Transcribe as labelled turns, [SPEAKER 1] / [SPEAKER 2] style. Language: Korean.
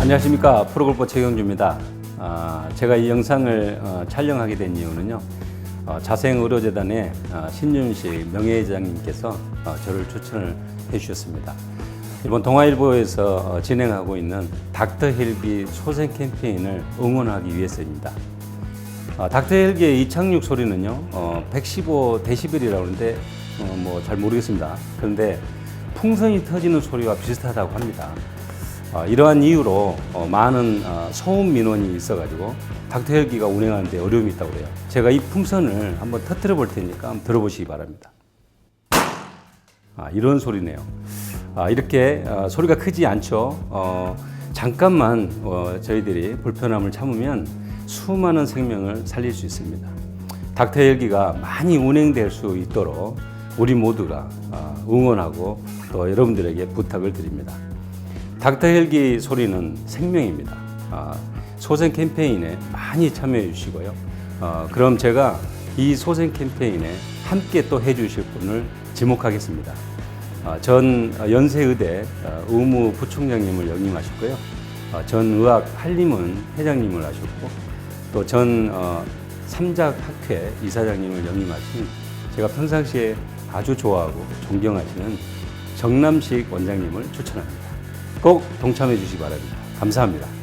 [SPEAKER 1] 안녕하십니까 프로골퍼 최경주입니다. 아, 제가 이 영상을 어, 촬영하게 된 이유는요. 어, 자생의료재단의 어, 신윤식 명예회장님께서 어, 저를 추천을 해주셨습니다. 이번 동아일보에서 어, 진행하고 있는 닥터 헬기 소생 캠페인을 응원하기 위해서입니다. 아, 닥터 헬기의 이착륙 소리는요, 어, 115데시벨이라고 하는데, 어, 뭐잘 모르겠습니다. 그런데 풍선이 터지는 소리와 비슷하다고 합니다. 어, 이러한 이유로 어, 많은 어, 소음 민원이 있어가지고 닥터 헬기가 운행하는데 어려움이 있다고 그래요. 제가 이 풍선을 한번 터뜨려 볼 테니까 한번 들어보시기 바랍니다. 아, 이런 소리네요. 아, 이렇게 어, 소리가 크지 않죠. 어, 잠깐만 어, 저희들이 불편함을 참으면 수많은 생명을 살릴 수 있습니다. 닥터 헬기가 많이 운행될 수 있도록 우리 모두가 어, 응원하고 또 여러분들에게 부탁을 드립니다. 닥터 헬기 소리는 생명입니다. 아, 소생 캠페인에 많이 참여해 주시고요. 어, 그럼 제가 이 소생 캠페인에 함께 또 해주실 분을 지목하겠습니다. 아, 전 연세의대 어, 의무 부총장님을 역임하셨고요. 어, 전 의학 한림은 회장님을 하셨고 또전 어, 삼작학회 이사장님을 역임하신 제가 평상시에 아주 좋아하고 존경하시는 정남식 원장님을 추천합니다. 꼭 동참해 주시기 바랍니다. 감사합니다.